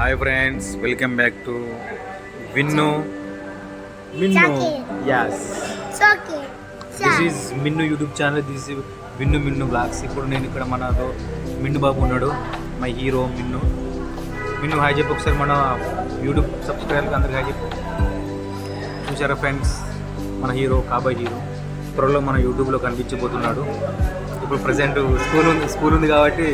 Hi friends welcome back to Vinnu Minnu Chucky. Yes. This is Minnu YouTube channel this Vinnu Minnu vlogs ఇప్పుడు నేను ఇక్కడ మనతో మిన్ను బాబు ఉన్నాడు. My hero Minnu Minnu hi చెప్పు ఒకసారి మన యూట్యూబ్ సబ్స్క్రైబర్కి అందరికి హాయ్ చెప్పు. చూసారా ఫ్రెండ్స్ మన హీరో కాబోయ్ హీరో త్వరలో మన యూట్యూబ్లో కనిపించబోతున్నాడు. ఇప్పుడు ప్రజెంట్ స్కూల్ ఉంది స్కూల్ ఉంది కాబట్టి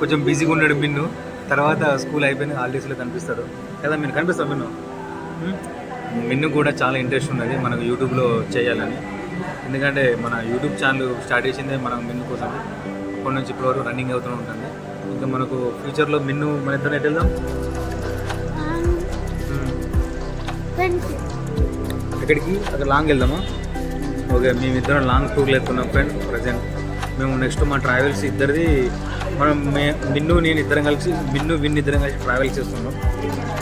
కొంచెం బిజీగా ఉన్నాడు మిన్ను తర్వాత స్కూల్ అయిపోయిన హాలిడేస్లో కనిపిస్తాడు. కదా మీరు కనిపిస్తాం మిన్ను? మిన్ను కూడా చాలా ఇంట్రెస్ట్ ఉన్నది మనకు యూట్యూబ్లో చేయాలని. ఎందుకంటే మన యూట్యూబ్ ఛానల్ స్టార్ట్ చేసిందే మనం మిన్ను కోసం. అప్పటి నుంచి ఇప్పటి వరకు రన్నింగ్ అవుతూ ఉంటుంది. ఇంకా మనకు ఫ్యూచర్లో మిన్ను మన ఇద్దరు ఎటు వెళ్దాం. ఎక్కడికి? అక్కడ లాంగ్ వెళ్దామా? ఓకే మేమిద్దరం లాంగ్ టూర్లు వెళ్తున్నాం ఫ్రెండ్ ప్రజెంట్. మేము నెక్స్ట్ మా ట్రావెల్స్ ఇద్దరిది మనం మే మిన్ను నేను ఇద్దరం కలిసి మిన్ను విన్ ఇద్దరం కలిసి ట్రావెల్ చేస్తున్నాం.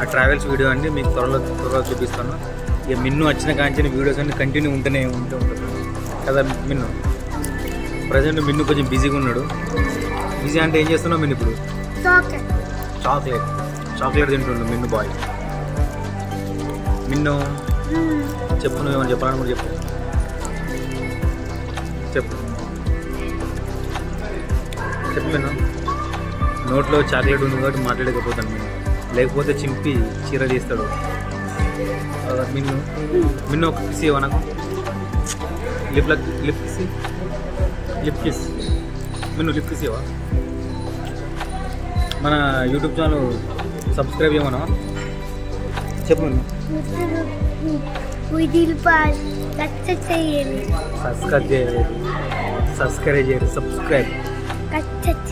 ఆ ట్రావెల్స్ వీడియో అండి మీకు త్వరలో త్వరలో చూపిస్తాను. ఇక మిన్ను వచ్చిన కాంచిన వీడియోస్ అన్ని కంటిన్యూ ఉంటూనే ఉంటూ ఉంటుంది. కదా మిన్ను? ప్రజెంట్ మిన్ను కొంచెం బిజీగా ఉన్నాడు. బిజీ అంటే ఏం చేస్తున్నావు మిన్ను ఇప్పుడు. చాక్లెట్ చాక్లెట్ తింటుండు మిన్ను బాయ్ మిన్ను Mm. చెప్పు నువ్వేమైనా చెప్పాలని కూడా చెప్పు. చెప్పు. చెప్పు నేను నోట్లో చాక్లెట్ ఉంది కాబట్టి మాట్లాడకపోతాను నేను లేకపోతే చింపి చీర తీస్తాడు. మిన్ను. మిన్ను ఒక కిస్ ఇవ్వ నాకు lip lip kiss lip kiss Minnu lip kiss ఇవ్వ? మన యూట్యూబ్ ఛానల్ సబ్స్క్రైబ్ చేయమన్నా చెప్పు కచ్చ చేయాలి సబ్స్క్రైబ్ చేయలేదు. సబ్స్క్రైబ్ చేయరు సబ్స్క్రైబ్ కచ్చ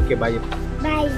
ఓకే బాయ్ బాయ్